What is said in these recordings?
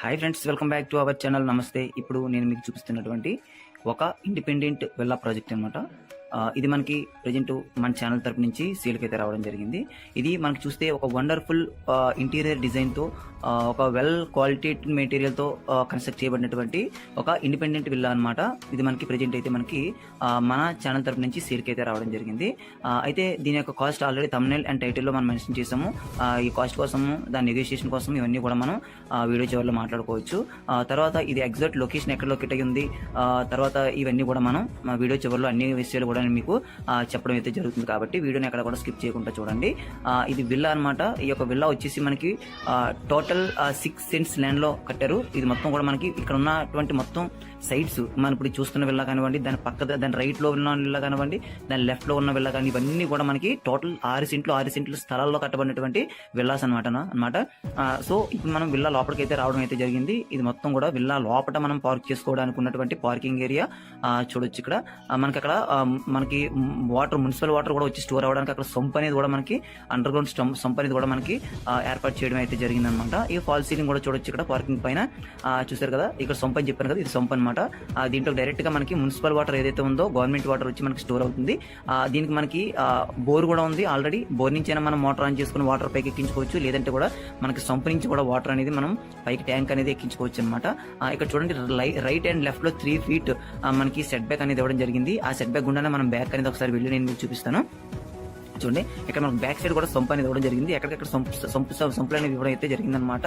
Hi friends welcome back to our channel namaste ఇప్పుడు నేను మీకు చూపిస్తున్నటువంటి ఒక ఇండిపెండెంట్ వెల్లా ప్రాజెక్ట్ అనమాట ఇది మనకి ప్రజెంట్ మన ఛానల్ తరపు నుంచి సేల్కి అయితే రావడం జరిగింది. ఇది మనకి చూస్తే ఒక వండర్ఫుల్ ఇంటీరియర్ డిజైన్తో ఒక వెల్ క్వాలిటీ మెటీరియల్తో కన్స్ట్రక్ట్ చేయబడినటువంటి ఒక ఇండిపెండెంట్ విల్లా అనమాట ఇది మనకి ప్రజెంట్ అయితే మనకి మన ఛానల్ తరపు నుంచి సేల్కి అయితే రావడం జరిగింది. అయితే దీని యొక్క కాస్ట్ ఆల్రెడీ తమ్నెల్ అండ్ టైటిల్లో మనం మెన్షన్ చేసాము. ఈ కాస్ట్ కోసము దాని నెగోషియేషన్ కోసం ఇవన్నీ కూడా మనం వీడియో చివరిలో మాట్లాడుకోవచ్చు. తర్వాత ఇది ఎగ్జాక్ట్ లొకేషన్ ఎక్కడ లొకేట్ అయ్యి ఉంది? తర్వాత ఇవన్నీ కూడా మనం వీడియో చివరిలో అన్ని విషయాలు కూడా నేను మీకు ఆ, చెప్పడం అయితే జరుగుతుంది కాబట్టి వీడియోని ఎక్కడ కూడా స్కిప్ చేయకుండా చూడండి. ఇది విల్లా అన్నమాట. ఈ యొక్క విల్లా వచ్చేసి మనకి టోటల్ సిక్స్ సెంట్స్ ల్యాండ్లో కట్టారు. ఇది మొత్తం కూడా మనకి ఇక్కడ ఉన్నటువంటి మొత్తం సైడ్స్ మనం ఇప్పుడు చూస్తున్న విల్లా కానివ్వండి దాని పక్క దాని రైట్లో ఉన్న విల్లా కానివ్వండి దాని లెఫ్ట్లో ఉన్న విల్లా కానీ ఇవన్నీ కూడా మనకి టోటల్ ఆరు సెంట్లు ఆరు సెంట్లు స్థలాల్లో కట్టబడినటువంటి విల్లాస్ అనమాట అనమాట సో ఇప్పుడు మనం విల్లా లోపలికి అయితే రావడం అయితే జరిగింది. ఇది మొత్తం కూడా విల్లా లోపల మనం పార్క్ చేసుకోవడానికి ఉన్నటువంటి పార్కింగ్ ఏరియా. చూడొచ్చు ఇక్కడ. మనకి అక్కడ మనకి వాటర్ మున్సిపల్ వాటర్ కూడా వచ్చి స్టోర్ అవ్వడానికి అక్కడ సొంప్ అనేది కూడా మనకి అండర్ గ్రౌండ్ సొంప్ అనేది కూడా మనకి ఏర్పాటు చేయడం అయితే జరిగింది అనమాట ఈ ఫాల్ సీలింగ్ కూడా చూడొచ్చు ఇక్కడ పార్కింగ్ పైన. చూసారు కదా? ఇక్కడ సొంప్ అని చెప్పాను కదా? ఇది సొంప్ అనమాట దీంట్లో డైరెక్ట్గా మనకి మున్సిపల్ వాటర్ ఏదైతే ఉందో గవర్నమెంట్ వాటర్ వచ్చి మనకి స్టోర్ అవుతుంది. దీనికి మనకి బోర్ కూడా ఉంది ఆల్రెడీ బోర్ నుంచి అయినా మనం మోటార్ ఆన్ చేసుకుని వాటర్ పైకి ఎక్కించుకోవచ్చు. లేదంటే కూడా మనకి సంప్ నుంచి కూడా వాటర్ అనేది మనం పైకి ట్యాంక్ అనేది ఎక్కించుకోవచ్చు అనమాట ఇక్కడ చూడండి రైట్ అండ్ లెఫ్ట్లో త్రీ ఫీట్ మనకి సెట్ బ్యాక్ అనేది ఇవ్వడం జరిగింది. ఆ సెట్ బ్యాక్ గుండానే మనం బ్యాక్ అనేది ఒకసారి వెళ్ళి నేను మీకు చూపిస్తాను. చూడండి ఇక్కడ మనకు బ్యాక్ సైడ్ కూడా సొంపు అనేది ఇవ్వడం జరిగింది. ఎక్కడికక్కడ సొంపు సొంపు సొంపులు అనేది ఇవ్వడం అయితే జరిగిందనమాట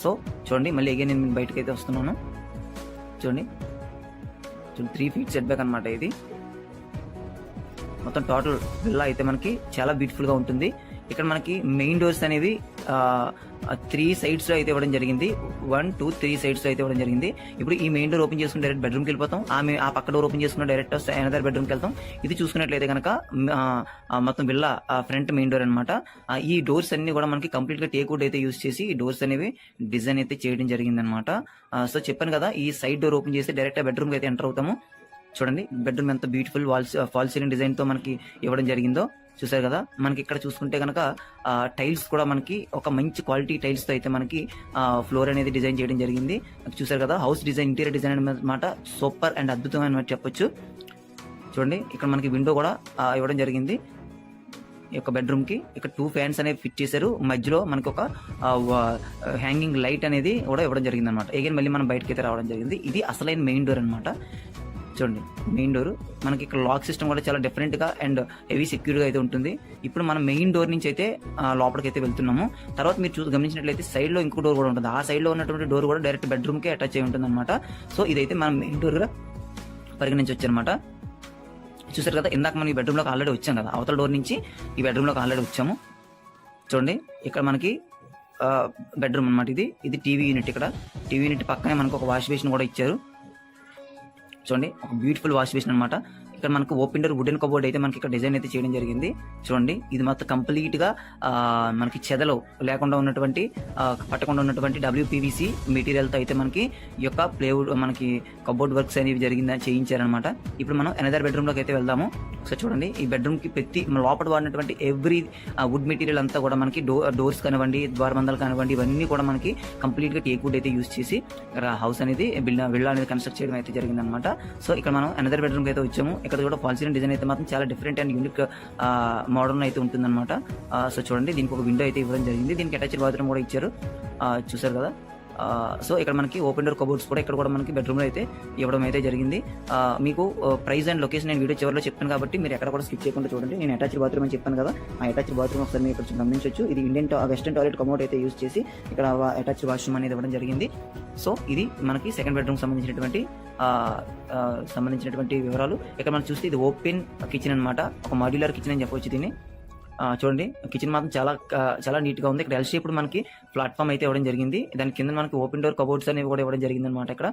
సో చూడండి మళ్ళీ అగైన్ నేను బయటకు అయితే వస్తున్నాను. చూడండి. చూడండి త్రీ ఫీట్ సెట్ బ్యాక్ అనమాట ఇది. మొత్తం టోటల్ విల్లా అయితే మనకి చాలా బ్యూటిఫుల్గా ఉంటుంది. ఇక్కడ మనకి మెయిన్ డోర్స్ అనేవి త్రీ సైడ్స్లో అయితే ఇవ్వడం జరిగింది. వన్ టూ త్రీ సైడ్స్లో అయితే ఇవ్వడం జరిగింది. ఇప్పుడు ఈ మెయిన్ డోర్ ఓపెన్ చేసుకుని డైరెక్ట్ బెడ్రూమ్కి వెళ్ళిపోతాం. ఆమె ఆ పక్క డోర్ ఓపెన్ చేసుకుని డైరెక్ట్ ఎనదర్ బెడ్రూమ్కి వెళ్తాం. ఇది చూసుకున్నట్లయితే కనుక మొత్తం విల్లా ఫ్రంట్ మెయిన్ డోర్ అనమాట ఈ డోర్స్ అన్ని కూడా మనకి కంప్లీట్గా టేక్ అవుట్ అయితే యూస్ చేసి ఈ డోర్స్ అనేవి డిజైన్ అయితే చేయడం జరిగింది అనమాట సో చెప్పాను కదా ఈ సైడ్ డోర్ ఓపెన్ చేసి డైరెక్ట్ బెడ్రూమ్ అయితే ఎంటర్ అవుతాము. చూడండి బెడ్రూమ్ ఎంత బ్యూటిఫుల్ వాల్స్ ఫాల్ సీలింగ్ డిజైన్తో మనకి ఇవ్వడం జరిగిందో. చూసారు కదా? మనకి ఇక్కడ చూసుకుంటే కనుక టైల్స్ కూడా మనకి ఒక మంచి క్వాలిటీ టైల్స్తో అయితే మనకి ఫ్లోర్ అనేది డిజైన్ చేయడం జరిగింది. చూసారు కదా? హౌస్ డిజైన్ ఇంటీరియర్ డిజైన్ అనమాట సూపర్ అండ్ అద్భుతమైన చెప్పొచ్చు. చూడండి ఇక్కడ మనకి విండో కూడా ఇవ్వడం జరిగింది. ఈ యొక్క బెడ్రూమ్కి ఇక్కడ టూ ఫ్యాన్స్ అనేవి ఫిట్ చేశారు. మధ్యలో మనకి ఒక హ్యాంగింగ్ లైట్ అనేది కూడా ఇవ్వడం జరిగింది అనమాట ఎగైన్ మళ్ళీ మనం బయటకి అయితే రావడం జరిగింది. ఇది అసలైన మెయిన్ డోర్ అనమాట చూడండి మెయిన్ డోర్ మనకి ఇక్కడ లాక్ సిస్టమ్ కూడా చాలా డిఫరెంట్గా అండ్ హెవీ సెక్యూర్గా అయితే ఉంటుంది. ఇప్పుడు మనం మెయిన్ డోర్ నుంచి అయితే లోపలికి అయితే వెళ్తున్నాము. తర్వాత మీరు చూసి గమనించినట్లయితే సైడ్లో ఇంకో డోర్ కూడా ఉంటుంది. ఆ సైడ్లో ఉన్నటువంటి డోర్ కూడా డైరెక్ట్ బెడ్రూమ్కి అటాచ్ అయి ఉంటుంది అనమాట సో ఇదైతే మనం మెయిన్ డోర్ పరిగణించవచ్చు అనమాట చూసారు కదా ఇందాక మనం ఈ బెడ్రూమ్లోకి ఆల్రెడీ వచ్చాం కదా. అవతల డోర్ నుంచి ఈ బెడ్రూమ్లోకి ఆల్రెడీ వచ్చాము. చూడండి ఇక్కడ మనకి బెడ్రూమ్ అన్నమాట ఇది. ఇది టీవీ యూనిట్ ఇక్కడ. టీవీ యూనిట్ పక్కనే మనకు ఒక వాష్ బేసిన్ కూడా ఇచ్చారు. చూడండి ఒక బ్యూటిఫుల్ వాష్ బేసిన్ అనమాట ఇక్కడ మనకు ఓపెన్ డోర్ వుడెన్ కబోర్డ్ అయితే మనకి ఇక్కడ డిజైన్ అయితే చేయడం జరిగింది. చూడండి ఇది మొత్తం కంప్లీట్గా మనకి చెదలు లేకుండా ఉన్నటువంటి పట్టకుండా ఉన్నటువంటి డబ్ల్యూపీవీసీ మెటీరియల్తో అయితే మనకి ఈ యొక్క ప్లేవుడ్ మనకి కబోర్డ్ వర్క్స్ అనేవి జరిగిందని చేయించారనమాట ఇప్పుడు మనం ఎనదర్ బెడ్రూమ్లోకి అయితే వెళ్దాము. ఒకసారి చూడండి ఈ బెడ్రూమ్కి ప్రతి లోపల వాడినటువంటి ఎవ్రీ వుడ్ మెటీరియల్ అంతా కూడా మనకి డో డోర్స్ కానివ్వండి ద్వారబంధాలు కానివ్వండి ఇవన్నీ కూడా మనకి కంప్లీట్గా టేక్ వుడ్ అయితే యూస్ చేసి ఇక్కడ హౌస్ అనేది బిల్డ్ అనేది కన్స్ట్రక్ట్ చేయడం అయితే జరిగిందనమాట సో ఇక్కడ మనం అనదర్ బెడ్రూమ్కి అయితే వచ్చాము. ఇక్కడ కూడా ఫాల్సీలింగ్ డిజైన్ అయితే మాత్రం చాలా డిఫరెంట్ అండ్ యూనిక్ మోడర్న్ అయితే ఉంటుందన్నమాట. సో చూడండి దీనికి ఒక విండో అయితే ఇవ్వడం జరిగింది. దీనికి అటాచ్డ్ బాత్రూమ్ కూడా ఇచ్చారు. ఆ, చూసారు కదా? సో ఇక్కడ మనకి ఓపెన్ డోర్ కబోర్డ్స్ కూడా ఇక్కడ కూడా మనకి బెడ్రూమ్లో అయితే ఇవ్వడం అయితే జరిగింది. మీకు ప్రైస్ అండ్ లొకేషన్ నేను వీడియో చివరిలో చెప్తాను కాబట్టి మీరు ఎక్కడ కూడా స్కిప్ చేయకుండా చూడండి. నేను అటాచ్డ్ బాత్రూమ్ అని చెప్పాను కదా ఆ అటాచ్డ్ బాత్రూమ్ ఒకసారి మీరు ఇక్కడ గమనించవచ్చు ఇది ఇండియన్ వెస్టర్న్ టాయిలెట్ కమోడ్ అయితే యూస్ చేసి ఇక్కడ అటాచ్డ్ వాష్రూమ్ అనేది ఇవ్వడం జరిగింది. సో ఇది మనకి సెకండ్ బెడ్రూమ్ సంబంధించినటువంటి సంబంధించినటువంటి వివరాలు. ఇక్కడ మనం చూస్తే ఇది ఓపెన్ కిచెన్ అన్నమాట. ఒక మాడ్యులర్ కిచెన్ అని చెప్పవచ్చు దీన్ని. చూడండి కిచెన్ మాత్రం చాలా చాలా నీట్గా ఉంది. ఇక్కడ ఎల్ షేప్ మనకి ప్లాట్ఫామ్ అయితే ఇవ్వడం జరిగింది. దాని కింద మనకి ఓపెన్ డోర్ కబోర్డ్స్ అనేవి కూడా ఇవ్వడం జరిగింది అనమాట ఇక్కడ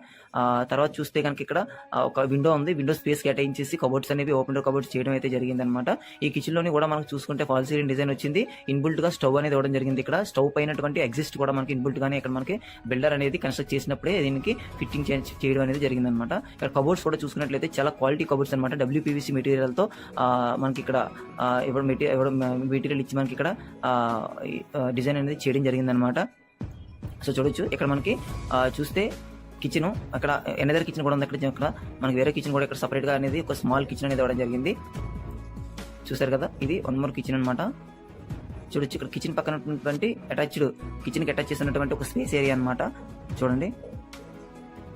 తర్వాత చూస్తే కనుక ఇక్కడ ఒక విండో ఉంది. విండో స్పేస్ కేటాయించేసి కబోర్డ్స్ అనేవి ఓపెన్ డోర్ కబోర్డ్స్ చేయడం అయితే జరిగింది అనమాట ఈ కిచెన్లోని కూడా మనకు చూసుకుంటే ఫాల్ సీలింగ్ డిజైన్ వచ్చింది. ఇన్బుల్ట్గా స్టవ్ అనేది ఇవ్వడం జరిగింది ఇక్కడ. స్టవ్ పైనటువంటి ఎగ్జిస్ట్ కూడా మనకి ఇన్బుల్ట్ గానే ఇక్కడ మనకి బిల్డర్ అనేది కన్స్ట్రక్ట్ చేసినప్పుడే దీనికి ఫిట్టింగ్ చేయడం అనేది జరిగింది అనమాట ఇక్కడ కబోర్డ్స్ కూడా చూసుకున్నట్లయితే చాలా క్వాలిటీ కబోర్డ్స్ అనమాట డబ్ల్యూపీవీసీ మెటీరియల్తో మనకి ఇక్కడ ఆ, ఇవ్వడం మెటీరియల్ మెటీరియల్ ఇచ్చి మనకి ఇక్కడ డిజైన్ అనేది చేయడం జరిగిందనమాట సో చూడొచ్చు ఇక్కడ మనకి చూస్తే కిచెన్ అక్కడ ఎనదర్ కిచెన్ కూడా ఉంది. అక్కడ మనకి వేరే కిచెన్ కూడా ఇక్కడ సపరేట్గా అనేది ఒక స్మాల్ కిచెన్ అనేది ఇవ్వడం జరిగింది. చూసారు కదా ఇది వన్ మోర్ కిచెన్ అన్నమాట. చూడొచ్చు ఇక్కడ కిచెన్ పక్కన ఉన్నటువంటి అటాచ్డ్ కిచెన్కి అటాచ్ చేసినటువంటి ఒక స్పేస్ ఏరియా అన్నమాట. చూడండి.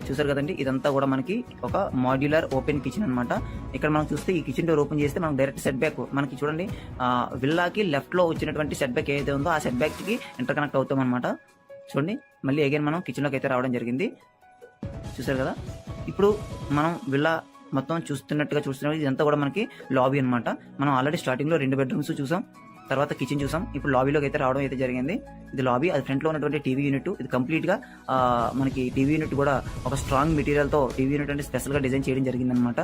చూసారు కదండి? ఇదంతా కూడా మనకి ఒక మాడ్యులర్ ఓపెన్ కిచెన్ అన్నమాట. ఇక్కడ మనం చూస్తే ఈ కిచెన్ డోర్ ఓపెన్ చేస్తే మనకు డైరెక్ట్ సెట్ బ్యాక్ మనకి చూడండి విల్లాకి లెఫ్ట్లో వచ్చినటువంటి సెట్ బ్యాక్ ఏదైతే ఉందో ఆ సెట్ బ్యాక్కి ఇంటర్ కనెక్ట్ అవుతాం అనమాట చూడండి మళ్ళీ అగైన్ మనం కిచెన్లోకి అయితే రావడం జరిగింది. చూసారు కదా? ఇప్పుడు మనం విల్లా మొత్తం చూస్తున్నట్టుగా చూస్తున్నట్టు ఇదంతా కూడా మనకి లాబీ అన్నమాట. మనం ఆల్రెడీ స్టార్టింగ్లో రెండు బెడ్రూమ్స్ చూసాం. తర్వాత కిచెన్ చూసాం. ఇప్పుడు లాబీలోకి అయితే రావడం అయితే జరిగింది. ఇది లాబీ అది ఫ్రంట్లో ఉన్నటువంటి టీవీ యూనిట్ ఇది కంప్లీట్గా మనకి టీవీ యూనిట్ కూడా ఒక స్ట్రాంగ్ మెటీరియల్తో టీవీ యూనిట్ అంటే స్పెషల్గా డిజైన్ చేయడం జరిగింది అనమాట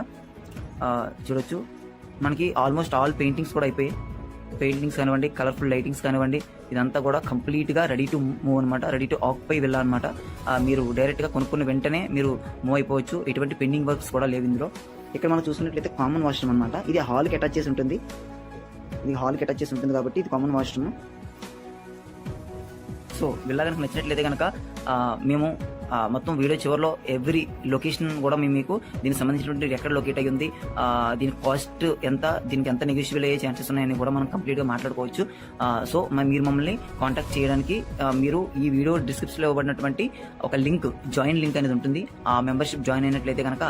చూడొచ్చు. మనకి ఆల్మోస్ట్ ఆల్ పెయింటింగ్స్ కూడా అయిపోయాయి. పెయింటింగ్స్ కానివ్వండి కలర్ఫుల్ లైటింగ్స్ కానివ్వండి ఇదంతా కూడా కంప్లీట్గా రెడీ టు మూవ్ అనమాట రెడీ టు ఆక్యుపై వెళ్ళాలన్నమాట మీరు డైరెక్ట్గా కొనుక్కున్న వెంటనే మీరు మూవ్ అయిపోవచ్చు. ఎటువంటి పెండింగ్ వర్క్స్ కూడా లేవు ఇందులో. ఇక్కడ మనం చూసినట్లయితే కామన్ వాష్రూమ్ అనమాట ఇది హాల్కి అటాచ్ చేసి ఉంటుంది. ఇది హాల్కి అటాచ్ చేసి ఉంటుంది కాబట్టి ఇది కామన్ వాష్రూమ్ సో విల్లా కనుక నచ్చినట్లయితే కనుక మేము మొత్తం వీడియో చివరిలో ఎవ్రీ లొకేషన్ కూడా మేము మీకు దీనికి సంబంధించినటువంటి ఎక్కడ లొకేట్ అయ్యి ఉంది. దీని కాస్ట్ ఎంత దీనికి ఎంత నెగోషియబుల్ అయ్యే ఛాన్సెస్ ఉన్నాయని కూడా మనం కంప్లీట్గా మాట్లాడుకోవచ్చు. సో మీరు మమ్మల్ని కాంటాక్ట్ చేయడానికి మీరు ఈ వీడియో డిస్క్రిప్షన్లో ఇవ్వబడినటువంటి ఒక లింక్ జాయిన్ లింక్ అనేది ఉంటుంది. ఆ మెంబర్షిప్ జాయిన్ అయినట్లయితే కనుక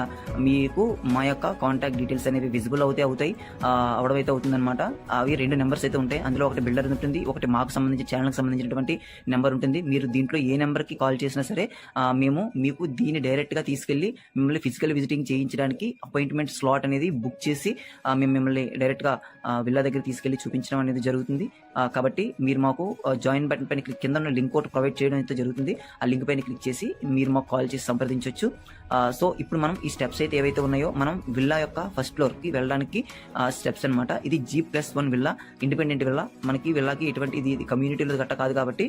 మీకు మా యొక్క కాంటాక్ట్ డీటెయిల్స్ అనేవి విజిబుల్ అవుతే అవుతాయి. ఆ, అవడం అయితే అవుతుందన్నమాట. అవి రెండు నెంబర్స్ అయితే ఉంటాయి. అందులో ఒకటి బిల్డర్ ఉంటుంది ఒకటి మాకు సంబంధించి ఛానల్కి సంబంధించినటువంటి నెంబర్ ఉంటుంది. మీరు దీంట్లో ఏ నెంబర్కి కాల్ చేసినా సరే మేము మీకు దీన్ని డైరెక్ట్గా తీసుకెళ్ళి మిమ్మల్ని ఫిజికల్ విజిటింగ్ చేయించడానికి అపాయింట్మెంట్ స్లాట్ అనేది బుక్ చేసి మేము మిమ్మల్ని డైరెక్ట్గా విల్లా దగ్గర తీసుకెళ్ళి చూపించడం అనేది జరుగుతుంది. కాబట్టి మీరు మాకు జాయిన్ బటన్ పైన క్లిక్ కింద ఉన్న లింక్ ఒకటి ప్రొవైడ్ చేయడం అయితే జరుగుతుంది. ఆ లింక్ పైన క్లిక్ చేసి మీరు మాకు కాల్ చేసి సంప్రదించవచ్చు సో ఇప్పుడు మనం ఈ స్టెప్స్ అయితే ఏవైతే ఉన్నాయో మనం విల్లా యొక్క ఫస్ట్ ఫ్లోర్కి వెళ్ళడానికి స్టెప్స్ అన్నమాట. ఇది G plus one villa independent villa మనకి విల్లాకి ఎటువంటి ఇది కమ్యూనిటీలో గట్ట కాదు కాబట్టి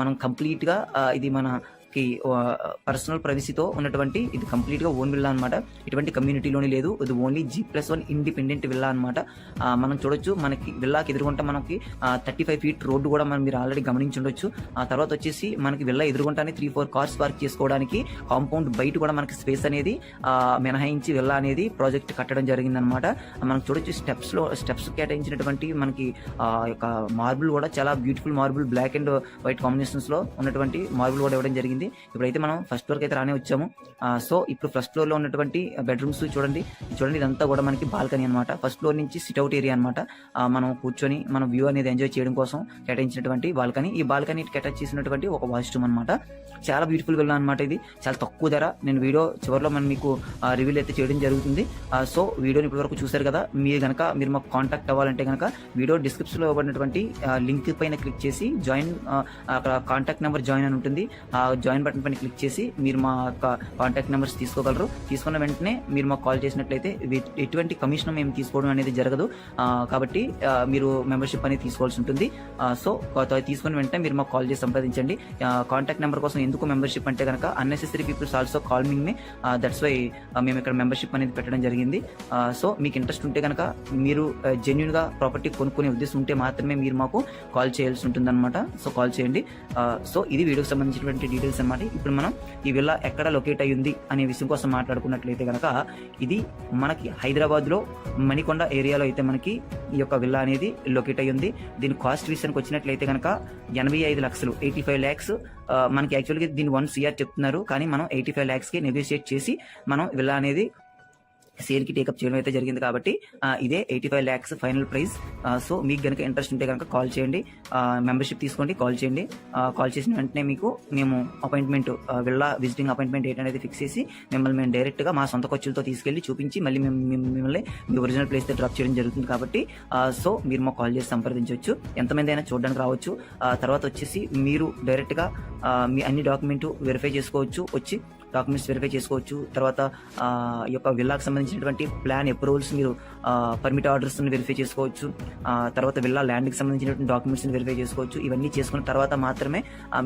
మనం కంప్లీట్గా ఇది మన కి పర్సనల్ ప్రైవసీతో ఉన్నటువంటి ఇది కంప్లీట్గా ఓన్ విల్లా అనమాట ఇటువంటి కమ్యూనిటీలోనే లేదు. ఇది only G plus one independent villa అనమాట మనం చూడొచ్చు మనకి విల్లాకి ఎదురుగుంట మనకి థర్టీ ఫైవ్ ఫీట్ రోడ్డు కూడా మనం మీరు ఆల్రెడీ గమనించి ఉండొచ్చు ఆ తర్వాత వచ్చేసి మనకి విల్లా ఎదురుగుంటానే త్రీ ఫోర్ కార్స్ పార్క్ చేసుకోవడానికి కాంపౌండ్ బయట కూడా మనకి స్పేస్ అనేది మినహాయించి విల్లా అనేది ప్రాజెక్ట్ కట్టడం జరిగింది అనమాట మనం చూడొచ్చు స్టెప్స్లో స్టెప్స్ కేటాయించినటువంటి మనకి ఆ యొక్క మార్బుల్ కూడా చాలా beautiful marble black and white కాంబినేషన్స్లో ఉన్నటువంటి మార్బుల్ కూడా ఇవ్వడం జరిగింది. ఇప్పుడైతే మనం ఫస్ట్ ఫ్లోర్ అయితే రానే వచ్చాము. సో ఇప్పుడు ఫస్ట్ ఫ్లోర్లో ఉన్నటువంటి బెడ్రూమ్స్ చూడండి. చూడండి ఇదంతా కూడా మనకి బాల్కనీ అనమాట ఫస్ట్ ఫ్లోర్ నుంచి సిట్అవుట్ ఏరియా అనమాట మనం కూర్చొని మన వ్యూ అనేది ఎంజాయ్ చేయడం కోసం కేటాయించినటువంటి బాల్కనీ ఈ బాల్కనీ అటాచ్ చేసినటువంటి ఒక వాష్రూమ్ అనమాట చాలా బ్యూటిఫుల్గా అనమాట ఇది. చాలా తక్కువ ధర. నేను వీడియో చివరిలో మనం మీకు రివీల్ అయితే చేయడం జరుగుతుంది. ఆ, సో వీడియోని ఇప్పటి వరకు చూసారు కదా? మీరు గనక మీరు మాకు కాంటాక్ట్ అవ్వాలంటే గనక వీడియో డిస్క్రిప్షన్లో ఇవ్వబడినటువంటి లింక్ పైన క్లిక్ చేసి జాయిన్ అక్కడ కాంటాక్ట్ నెంబర్ జాయిన్ అని ఉంటుంది. ఆ జాయిన్ బటన్ పైన క్లిక్ చేసి మీరు మా యొక్క కాంటాక్ట్ నెంబర్స్ తీసుకోగలరు. తీసుకున్న వెంటనే మీరు మాకు కాల్ చేసినట్లయితే ఎటువంటి కమిషన్ మేము తీసుకోవడం అనేది జరగదు. కాబట్టి మీరు మెంబర్షిప్ అనేది తీసుకోవాల్సి ఉంటుంది. సో కొత్త- తీసుకున్న వెంటనే మీరు మాకు కాల్ చేసి సంప్రదించండి. కాంటాక్ట్ నెంబర్ కోసం ఎందుకు మెంబర్షిప్ అంటే కనుక unnecessary peoples also call me that's why మేము ఇక్కడ మెంబర్షిప్ అనేది పెట్టడం జరిగింది. సో మీకు ఇంట్రెస్ట్ ఉంటే కనుక మీరు జెన్యున్గా ప్రాపర్టీ కొనుక్కునే ఉద్దేశం ఉంటే మాత్రమే మీరు మాకు కాల్ చేయాల్సి ఉంటుంది అనమాట సో కాల్ చేయండి. సో ఇది వీడియోకి సంబంధించినటువంటి డీటెయిల్స్ అన్నమాట ఇప్పుడు మనం ఈ విల్లా ఎక్కడ లొకేట్ అయ్యింది అనే విషయం కోసం మాట్లాడుకున్నట్లయితే కనుక ఇది మనకి హైదరాబాద్లో మణికొండ ఏరియాలో అయితే మనకి ఈ యొక్క విల్లా అనేది లొకేట్ అయ్యింది. దీని కాస్ట్ విషయానికి వచ్చినట్లయితే కనుక ఎనభై ఐదు లక్షలు ఎయిటీ ఫైవ్ ల్యాక్స్ మనకి యాక్చువల్గా దీని వన్ సిఆర్ చెప్తున్నారు. కానీ మనం ఎయిటీ ఫైవ్ ల్యాక్స్కి నెగోషియేట్ చేసి మనం విల్లా అనేది సేల్కి టేకప్ చేయడం అయితే జరిగింది కాబట్టి ఇదే eighty five lakhs final price so మీకు గనక ఇంట్రెస్ట్ ఉంటే కనుక కాల్ చేయండి. మెంబర్షిప్ తీసుకోండి కాల్ చేయండి. కాల్ చేసిన వెంటనే మీకు మేము అపాయింట్మెంట్ వెళ్ళా విజిటింగ్ అపాయింట్మెంట్ డేట్ అనేది ఫిక్స్ చేసి మిమ్మల్ని మేము డైరెక్ట్గా మా సొంత ఖర్చులతో తీసుకెళ్ళి చూపించి మళ్ళీ మేము మిమ్మల్ని మీ ఒరిజినల్ ప్లేస్ డ్రాప్ చేయడం జరుగుతుంది కాబట్టి సో మీరు మాకు కాల్ చేసి సంప్రదించవచ్చు. ఎంతమంది అయినా చూడడానికి రావచ్చు. తర్వాత వచ్చేసి మీరు డైరెక్ట్గా మీ అన్ని డాక్యుమెంట్ వెరిఫై చేసుకోవచ్చు. వచ్చి డాక్యుమెంట్స్ వెరిఫై చేసుకోవచ్చు. తర్వాత ఈ యొక్క విల్లాకి సంబంధించినటువంటి ప్లాన్ అప్రూవల్స్ మీరు పర్మిట్ ఆర్డర్స్ వెరిఫై చేసుకోవచ్చు. తర్వాత విల్లా ల్యాండ్కి సంబంధించినటువంటి డాక్యుమెంట్స్ వెరిఫై చేసుకోవచ్చు. ఇవన్నీ చేసుకున్న తర్వాత మాత్రమే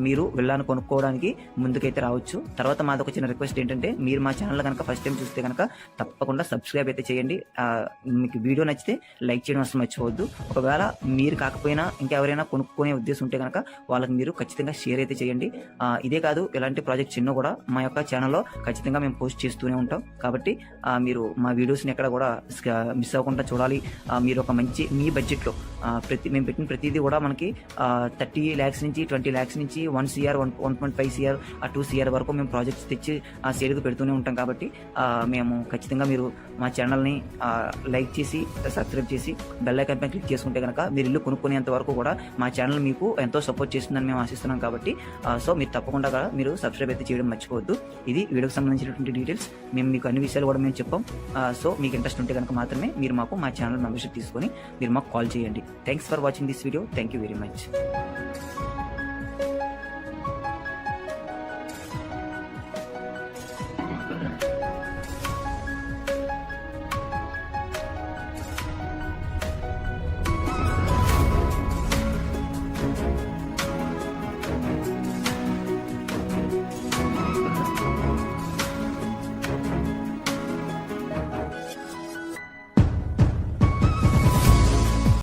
మీరు విల్లాను కొనుక్కోవడానికి ముందుకైతే రావచ్చు. తర్వాత మాది ఒక చిన్న రిక్వెస్ట్ ఏంటంటే మీరు మా ఛానల్ కనుక ఫస్ట్ టైం చూస్తే కనుక తప్పకుండా సబ్స్క్రైబ్ అయితే చేయండి. మీకు వీడియో నచ్చితే లైక్ చేయడం అసలు మర్చిపోవద్దు. ఒకవేళ మీరు కాకపోయినా ఇంకెవరైనా కొనుక్కునే ఉద్దేశం ఉంటే కనుక వాళ్ళకి మీరు ఖచ్చితంగా షేర్ అయితే చేయండి. ఇదే కాదు ఇలాంటి ప్రాజెక్ట్ చిన్న కూడా మా యొక్క ఛానల్ ఛానల్లో ఖచ్చితంగా మేము పోస్ట్ చేస్తూనే ఉంటాం. కాబట్టి మీరు మా వీడియోస్ని ఎక్కడ కూడా మిస్ అవ్వకుండా చూడాలి. మీరు ఒక మంచి మీ బడ్జెట్లో ప్రతి మేము పెట్టిన ప్రతిదీ కూడా మనకి థర్టీ ల్యాక్స్ నుంచి ట్వంటీ ల్యాక్స్ నుంచి one CR one one point five CR ఆ టూ సిఆర్ వరకు మేము ప్రాజెక్ట్స్ తెచ్చి ఆ సేల్కి పెడుతూనే ఉంటాం. కాబట్టి మేము ఖచ్చితంగా మీరు మా ఛానల్ని లైక్ చేసి సబ్స్క్రైబ్ చేసి బెల్ ఐకాన్ పైన క్లిక్ చేసుకుంటే కనుక మీరు ఇల్లు కొనుక్కునేంత వరకు కూడా మా ఛానల్ మీకు ఎంతో సపోర్ట్ చేస్తుందని మేము ఆశిస్తున్నాం. కాబట్టి సో మీరు తప్పకుండా కూడా మీరు సబ్స్క్రైబ్ అయితే చేయడం మర్చిపోవద్దు. ఇది వీడియోకి సంబంధించినటువంటి డీటెయిల్స్ మేము మీకు అన్ని విషయాలు కూడా మేము చెప్పాం. సో మీకు ఇంట్రెస్ట్ ఉంటే కనుక మాత్రమే మీరు మాకు మా ఛానల్ మెంబర్షిప్ తీసుకొని మీరు మాకు కాల్ చేయండి. Thanks for watching this video thank you very much